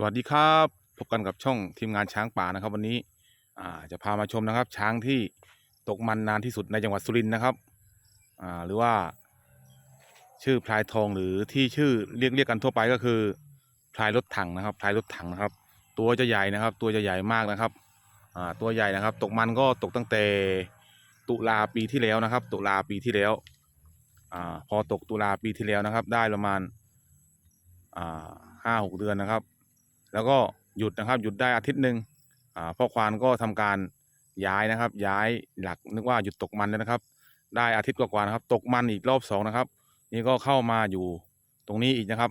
สวัสดีครับพบกันกับช่องทีมงานช้างป่านะครับ วันนี้จะพามาชมนะครับ ช้างที่ตกมันนานที่สุดในจังหวัดสุรินทร์นะครับหรือว่า ชื่อพลายทองหรือที่ชื่อเรียกเรียกกันทั่วไปก็คือพลายรถถังนะครับพลายรถถังนะครับ ตัวจะใหญ่นะครับ ตัวจะใหญ่มากนะครับตัวใหญ่นะครับ ตกมันก็ตกตั้งแต่ตุลาปีที่แล้วนะครับ ตุลาปีที่แล้วอพอตกตุลาปีที่แล้วนะครับ ได้ประมาณห้าหกเดือนนะครับ แล้วก็หยุดนะครับหยุดได้อาทิตย์หนึ่งอ่าพ่อควานก็ทำการย้ายนะครับ ย้ายหลักนึกว่าหยุดตกมันแล้วนะครับ ได้อาทิตย์กว่าๆนะครับ ตกมันอีกรอบสองนะครับ นี่ก็เข้ามาอยู่ตรงนี้อีกนะครับ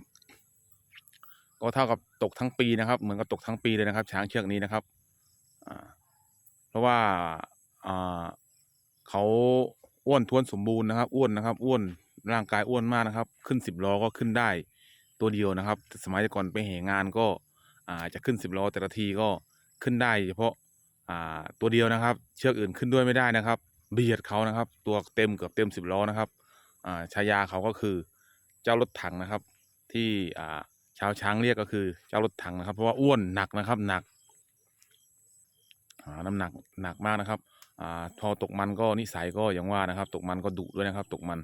ก็เท่ากับตกทั้งปีนะครับ เหมือนกับตกทั้งปีเลยนะครับ ช้างเชือกนี้นะครับอ่าเพราะว่าอ่าเขาอ้วนท้วนสมบูรณ์นะครับ อ้วนนะครับ อ้วนร่างกายอ้วนมากนะครับ ขึ้นสิบล้อก็ขึ้นได้ตัวเดียวนะครับ สมัยก่อนไปแห่งานก็ อ่าจะขึ้นสิบล้อแต่ละทีก็ขึ้นได้เฉพาะอ่าตัวเดียวนะครับ เชือกอื่นขึ้นด้วยไม่ได้นะครับเบียดเขานะครับ ตัวเต็มเกือบเต็มสิบล้อนะครับอ่าฉายาเขาก็คือเจ้ารถถังนะครับ ที่อ่าชาวช้างเรียกก็คือเจ้ารถถังนะครับ เพราะว่าอ้วนหนักนะครับหนักน้ำหนักหนักมากนะครับอพอตกมันก็นิสัยก็อย่างว่านะครับ ตกมันก็ดุด้วยนะครับ ตกมัน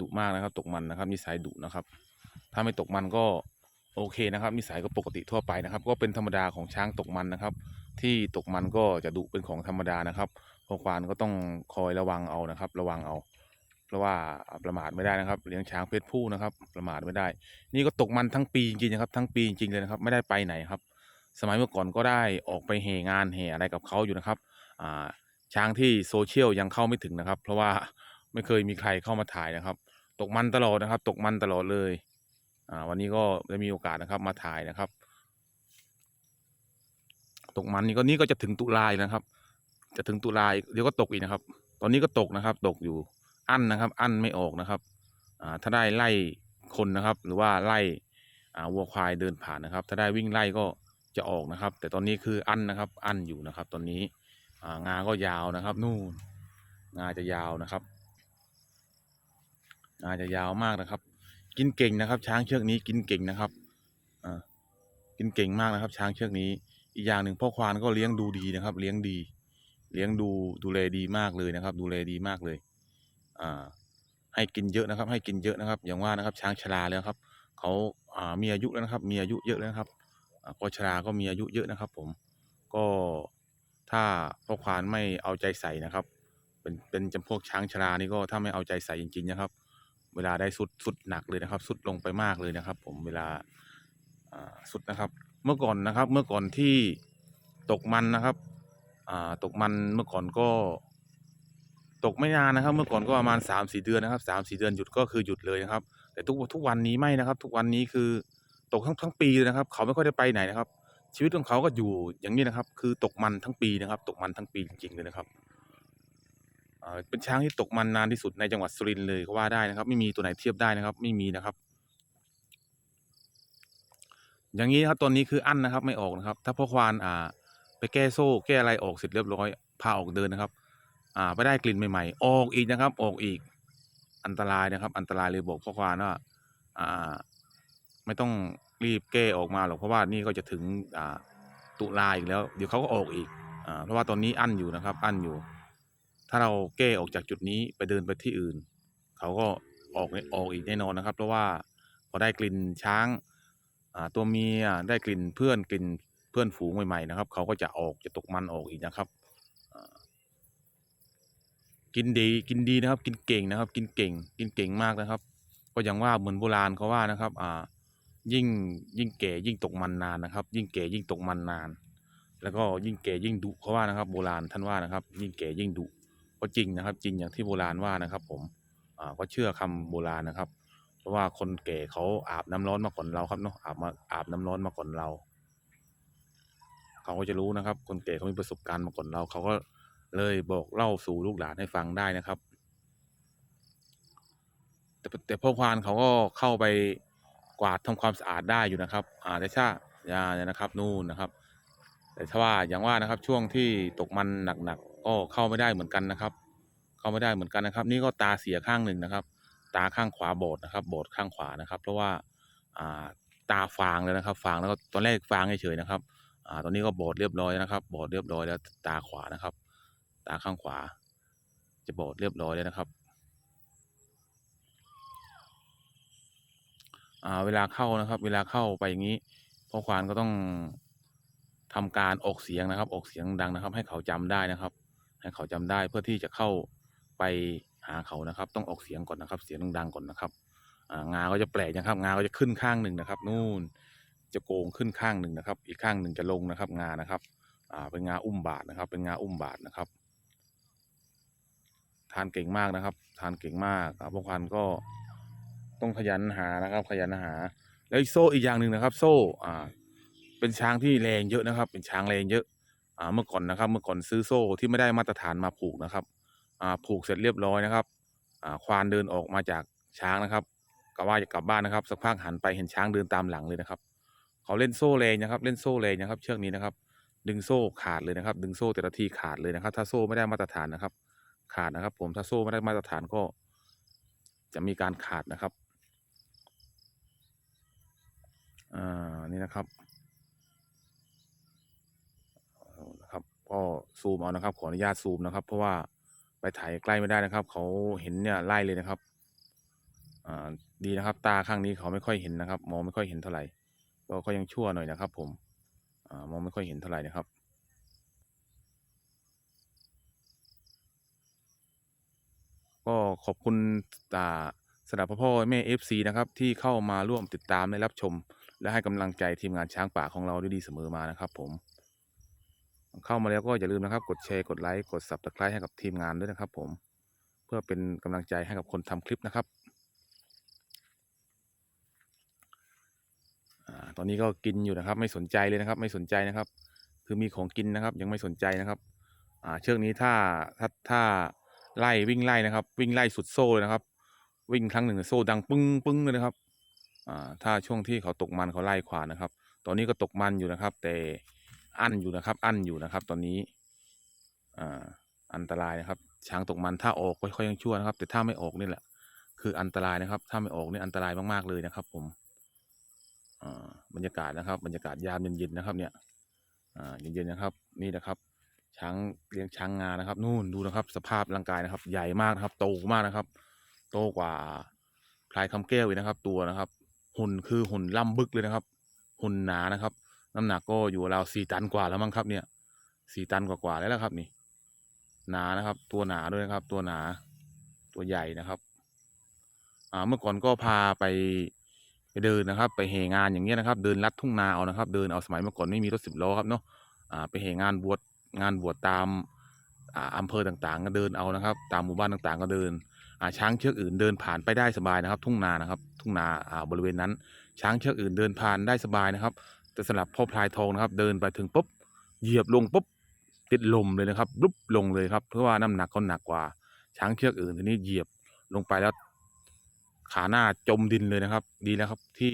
ดุมากนะครับ ตกมันนะครับ นิสัยดุนะครับ ถ้าไม่ตกมันก็ โอเคนะครับนิสัยก็ปกติทั่วไปนะครับ ก็เป็นธรรมดาของช้างตกมันนะครับ ที่ตกมันก็จะดุเป็นของธรรมดานะครับพอควานก็ต้องคอยระวังเอานะครับ ระวังเอา เพราะว่าประมาทไม่ได้นะครับ เลี้ยงช้างเพศผู้นะครับ ประมาทไม่ได้ นี่ก็ตกมันทั้งปีจริงๆนะครับ ทั้งปีจริงเลยนะครับ ไม่ได้ไปไหนครับ สมัยเมื่อก่อนก็ได้ออกไปแห่งานแห่อะไรกับเขาอยู่นะครับอ่าช้างที่โซเชียลยังเข้าไม่ถึงนะครับ เพราะว่าไม่เคยมีใครเข้ามาถ่ายนะครับ ตกมันตลอดนะครับ ตกมันตลอดเลย อ่าวันนี้ก็ได้มีโอกาสนะครับมาถ่ายนะครับ ตกมันนี่ก็นี่ก็จะถึงตุลาอีกนะครับ จะถึงตุลาอีกเดี๋ยวก็ตกอีกนะครับ ตอนนี้ก็ตกนะครับ ตกอยู่อั้นนะครับ อั้นไม่ออกนะครับอ่าถ้าได้ไล่คนนะครับ หรือว่าไล่อ่าวัวควายเดินผ่านนะครับ ถ้าได้วิ่งไล่ก็จะออกนะครับ แต่ตอนนี้คืออั้นนะครับ อั้นอยู่นะครับ ตอนนี้อ่างาก็ยาวนะครับ นู่นงาจะยาวนะครับ งาจะยาวมากนะครับ กินเก่งนะครับ ช้างเชือกนี้กินเก่งนะครับอ่ากินเก่งมากนะครับ ช้างเชือกนี้ อีกอย่างหนึ่งพ่อควานก็เลี้ยงดูดีนะครับ เลี้ยงดี เลี้ยงดูดูแลดีมากเลยนะครับ ดูแลดีมากเลยอ่าให้กินเยอะนะครับ ให้กินเยอะนะครับ อย่างว่านะครับ ช้างชราแล้วครับเขาอ่ามีอายุแล้วนะครับ มีอายุเยอะแล้วครับอ่าก็ชราก็มีอายุเยอะนะครับ ผมก็ถ้าพ่อควานไม่เอาใจใส่นะครับ เป็นเป็นจำพวกช้างชรานี่ก็ถ้าไม่เอาใจใส่จริงๆนะครับ เวลาได้สุดสุดหนักเลยนะครับ สุดลงไปมากเลยนะครับ ผมเวลาสุดนะครับ เมื่อก่อนนะครับ เมื่อก่อนที่ตกมันนะครับตกมันเมื่อก่อนก็ตกไม่นานนะครับ เมื่อก่อนก็ประมาณสามสี่เดือนนะครับสามสี่เดือนหยุดก็คือหยุดเลยนะครับ แต่ทุกทุกวันนี้ไม่นะครับ ทุกวันนี้คือตกทั้งทั้งปีเลยนะครับ เขาไม่ค่อยได้ไปไหนนะครับ ชีวิตของเขาก็อยู่อย่างนี้นะครับ คือตกมันทั้งปีนะครับ ตกมันทั้งปีจริงๆเลยนะครับ เป็นช้างที่ตกมันนานที่สุดในจังหวัดสุรินทร์เลยก็ว่าได้นะครับ ไม่มีตัวไหนเทียบได้นะครับ ไม่มีนะครับ อย่างนี้นะครับตอนนี้คืออั้นนะครับ ไม่ออกนะครับ ถ้าพ่อควานอ่า ไปแก้โซ่แก้อะไรออกเสร็จเรียบร้อยพาออกเดินนะครับ อ่า ไปได้กลิ่นใหม่ๆ ออกอีกนะครับ ออกอีก อันตรายนะครับ อันตรายเลยบอกพ่อควานว่าอ่า ไม่ต้องรีบแก้ออกมาหรอกเพราะว่านี่ก็จะถึงอ่าตุลาอีกแล้ว เดี๋ยวเขาก็ออกอีกอ่าเพราะว่าตอนนี้อั้นอยู่นะครับ อั้นอยู่ ถ้าเราแก้ออกจากจุดนี้ไปเดินไปที่อื่น เขาก็ออกออกอีกแน่นอนนะครับ เพราะว่าพอได้กลิ่นช้างตัวเมียได้กลิ่นเพื่อนกลิ่นเพื่อนฝูงใหม่ๆนะครับ เขาก็จะออกจะตกมันออกอีกนะครับกินดีกินดีนะครับ กินเก่งนะครับ กินเก่ง กินเก่งมากนะครับ ก็อย่างว่าเหมือนโบราณเขาว่านะครับ อ่า ยิ่งยิ่งแก่ยิ่งตกมันนานนะครับ ยิ่งแก่ยิ่งตกมันนาน แล้วก็ยิ่งแก่ยิ่งดุเขาว่านะครับ โบราณท่านว่านะครับ ยิ่งแก่ยิ่งดุ ก็จริงนะครับ จริงอย่างที่โบราณว่านะครับ ผมอ่าก็เชื่อคำโบราณนะครับ เพราะว่าคนแก่เขาอาบน้ำร้อนมาก่อนเราครับเนาะอาบมาอาบน้ำร้อนมาก่อนเราเขาก็จะรู้นะครับ คนแก่เขามีประสบการณ์มาก่อนเราเขาก็เลยบอกเล่าสู่ลูกหลานให้ฟังได้นะครับ แต่แต่พ่อควานเขาก็เข้าไปกวาดทำความสะอาดได้อยู่นะครับ อ่าแต่ถ้าอย่าเนี่ยนะครับ นู่นนะครับ แต่ถ้าว่าอย่างว่านะครับช่วงที่ตกมันหนักๆก็เข้าไม่ได้เหมือนกันนะครับ เข้าไม่ได้เหมือนกันนะครับ นี่ก็ตาเสียข้างหนึ่งนะครับ ตาข้างขวาบอดนะครับ บอดข้างขวานะครับ เพราะว่าตาฟางเลยนะครับ ฟางแล้วก็ตอนแรกฟางเฉยๆนะครับอตอนนี้ก็บอดเรียบร้อยนะครับ บอดเรียบร้อยแล้วตาขวานะครับ ตาข้างขวา จะบอดเรียบร้อยแล้วนะครับเวลาเข้านะครับ เวลาเข้าไปอย่างนี้พ่อควานก็ต้อง ทำการออกเสียงนะครับ ออกเสียงดังนะครับ ให้เขาจำได้นะครับ ให้เขาจำได้เพื่อที่จะเข้าไปหาเขานะครับ ต้องออกเสียงก่อนนะครับ เสียงดังๆก่อนนะครับอ่างาก็จะแปลกนะครับ งาก็จะขึ้นข้างหนึ่งนะครับ นู่นจะโกงขึ้นข้างหนึ่งนะครับ อีกข้างหนึ่งจะลงนะครับ งานะครับเป็นงาอุ้มบาทนะครับ เป็นงาอุ้มบาทนะครับ ทานเก่งมากนะครับ ทานเก่งมากพวกพันก็ต้องขยันหานะครับ ขยันหา แล้วอีกโซ่อีกอย่างหนึ่งนะครับ โซ่อ่า เป็นช้างที่แรงเยอะนะครับ เป็นช้างแรงเยอะ อ่า เมื่อก่อนนะครับ เมื่อก่อนซื้อโซ่ที่ไม่ได้มาตรฐานมาผูกนะครับ อ่า ผูกเสร็จเรียบร้อยนะครับ อ่า ควานเดินออกมาจากช้างนะครับกะว่าจะกลับบ้านนะครับสักพักหันไปเห็นช้างเดินตามหลังเลยนะครับ เขาเล่นโซ่แรงนะครับ เล่นโซ่แรงนะครับ เชือกนี้นะครับ ดึงโซ่ขาดเลยนะครับ ดึงโซ่แต่ละทีขาดเลยนะครับ ถ้าโซ่ไม่ได้มาตรฐานนะครับ ขาดนะครับ ผม ถ้าโซ่ไม่ได้มาตรฐานก็ จะมีการขาดนะครับ อ่า นี่นะครับเอานะครับ ก็ ซูมเอานะครับ ขออนุญาตซูมนะครับ เพราะว่าไปถ่ายใกล้ไม่ได้นะครับ เขาเห็นเนี่ยไล่เลยนะครับอ่าดีนะครับ ตาข้างนี้เขาไม่ค่อยเห็นนะครับ มองไม่ค่อยเห็นเท่าไหร่ก็ก็ยังชั่วหน่อยนะครับ ผมอ่ามองไม่ค่อยเห็นเท่าไหร่นะครับก็ขอบคุณอ่าสำหรับพ่อพ่อแม่เอฟซีนะครับ ที่เข้ามาร่วมติดตามและรับชม และให้กำลังใจทีมงานช้างป่าของเราด้วยดีเสมอมานะครับผม เข้ามาแล้วก็อย่าลืมนะครับ กดแชร์กดไลค์กด subscribe ให้กับทีมงานด้วยนะครับ ผมเพื่อเป็นกำลังใจให้กับคนทำคลิปนะครับอตอนนี้ก็กินอยู่นะครับ ไม่สนใจเลยนะครับ ไม่สนใจนะครับ คือมีของกินนะครับ ยังไม่สนใจนะครับ อ่าเชือกนี้ถ้าถ้าถ้าไล่วิ่งไล่นะครับ วิ่งไล่สุดโซ่เลยนะครับ วิ่งครั้งหนึ่งโซ่ดังปึ้งปึ้งเลยนะครับ อ่าถ้าช่วงที่เขาตกมันเขาไล่ขวานะครับ ตอนนี้ก็ตกมันอยู่นะครับ แต่ อั้นอยู่นะครับ อั้นอยู่นะครับ ตอนนี้อ่าอันตรายนะครับ ช้างตกมันถ้าออกค่อยๆยังชั่วนะครับ แต่ถ้าไม่ออกนี่แหละ คืออันตรายนะครับ ถ้าไม่ออกนี่อันตรายมากๆเลยนะครับ ผมอ่าบรรยากาศนะครับ บรรยากาศยามเย็นๆนะครับ เนี่ยอ่าเย็นๆนะครับ นี่นะครับ ช้างเลี้ยงช้างงานะครับ นู่นดูนะครับ สภาพร่างกายนะครับ ใหญ่มากนะครับ โตมากนะครับ โตกว่าพลายคำแก้วอีกนะครับ ตัวนะครับ หุ่นคือหุ่นล่ำบึกเลยนะครับ หุ่นหนานะครับ น้ำหนักก็อยู่ราวสี่ตันกว่าแล้วมั้งครับเนี่ยสี่ตันกว่าๆแล้วครับนี่ หนานะครับ ตัวหนาด้วยนะครับ ตัวหนาตัวใหญ่นะครับ อ่าเมื่อก่อนก็พาไปไปเดินนะครับ ไปเหงานอย่างเงี้ยนะครับ เดินลัดทุ่งนาเอานะครับ เดินเอาสมัยเมื่อก่อนไม่มีรถสิบล้อครับเนาะอ่าไปเหงานบวชงานบวชตามอ่าอำเภอต่างๆ ก็เดินเอานะครับ ตามหมู่บ้านต่างๆ ก็เดินอ่าช้างเชือกอื่นเดินผ่านไปได้สบายนะครับ ทุ่งนานะครับ ทุ่งนาอ่าบริเวณนั้น ช้างเชือกอื่นเดินผ่านได้สบายนะครับ แต่สำหรับพ่อพลายทองนะครับ เดินไปถึงปุ๊บเหยียบลงปุ๊บติดลมเลยนะครับลุบลงเลยครับ เพราะว่าน้ำหนักเขาหนักกว่า ช้างเชือกอื่นทีนี้เหยียบลงไปแล้ว ขาหน้าจมดินเลยนะครับ ดีแล้วครับที่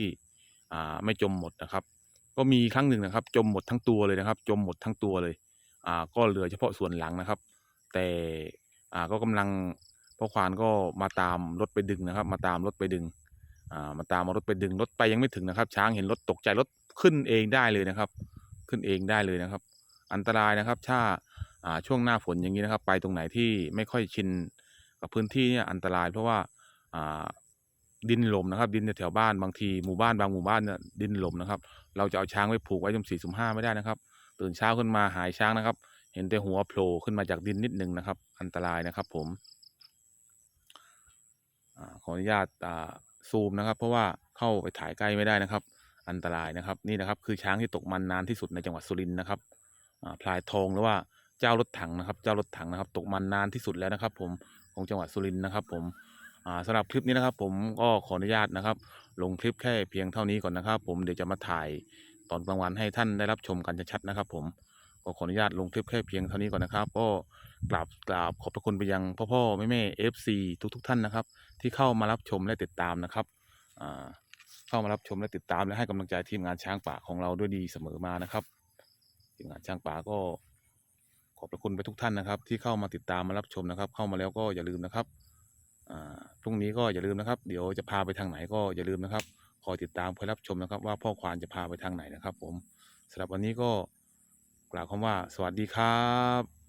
อ่าไม่จมหมดนะครับ ก็มีครั้งหนึ่งนะครับ จมหมดทั้งตัวเลยนะครับ จมหมดทั้งตัวเลยอ่าก็เหลือเฉพาะส่วนหลังนะครับ แต่อ่าก็กำลังพ่อควานก็มาตามรถไปดึงนะครับ มาตามรถไปดึง อ่ามาตามเอารถไปดึงรถไปยังไม่ถึงนะครับ ช้างเห็นรถตกใจรถขึ้นเองได้เลยนะครับ ขึ้นเองได้เลยนะครับ อันตรายนะครับถ้าอ่าช่วงหน้าฝนอย่างนี้นะครับ ไปตรงไหนที่ไม่ค่อยชินกับพื้นที่เนี่ยอันตราย เพราะว่าอ่าดินหลมนะครับ ดินแถวบ้านบางทีหมู่บ้านบางหมู่บ้านเนี่ยดินหลมนะครับ เราจะเอาช้างไว้ผูกไว้สุ่มสี่สุ่มห้าไม่ได้นะครับ ตื่นเช้าขึ้นมาหายช้างนะครับ เห็นแต่หัวโผล่ขึ้นมาจากดินนิดนึงนะครับ อันตรายนะครับ ผมอขออนุญาตอ่า ซูมนะครับ เพราะว่าเข้าไปถ่ายใกล้ไม่ได้นะครับ อันตรายนะครับนี่นะครับ คือช้างที่ตกมันนานที่สุดในจังหวัดสุรินทร์นะครับพลายทองหรือว่าเจ้ารถถังนะครับ เจ้ารถถังนะครับ ตกมันนานที่สุดแล้วนะครับ ผมของจังหวัดสุรินทร์นะครับ ผมอ่าสำหรับคลิปนี้นะครับ ผมก็ขออนุญาตนะครับ ลงคลิปแค่เพียงเท่านี้ก่อนนะครับ ผมเดี๋ยวจะมาถ่ายตอนกลางวันให้ท่านได้รับชมกันชัดๆนะครับ ผมก็ขออนุญาตลงคลิปแค่เพียงเท่านี้ก่อนนะครับ ก็ กราบกราบขอบพระคุณไปยังพ่อพ่อแม่แม่เอฟซีทุกๆท่านนะครับ ที่เข้ามารับชมและติดตามนะครับเข้ามารับชมและติดตามและให้กำลังใจทีมงานช้างป่าของเราด้วยดีเสมอมานะครับ ทีมงานช้างป่าก็ขอบพระคุณไปทุกท่านนะครับ ที่เข้ามาติดตามมารับชมนะครับ เข้ามาแล้วก็อย่าลืมนะครับอ่าพรุ่งนี้ก็อย่าลืมนะครับ เดี๋ยวจะพาไปทางไหนก็อย่าลืมนะครับคอยติดตามคอยรับชมนะครับ ว่าพ่อควานจะพาไปทางไหนนะครับ ผมสำหรับวันนี้ก็กล่าวคำว่า สวัสดีครับ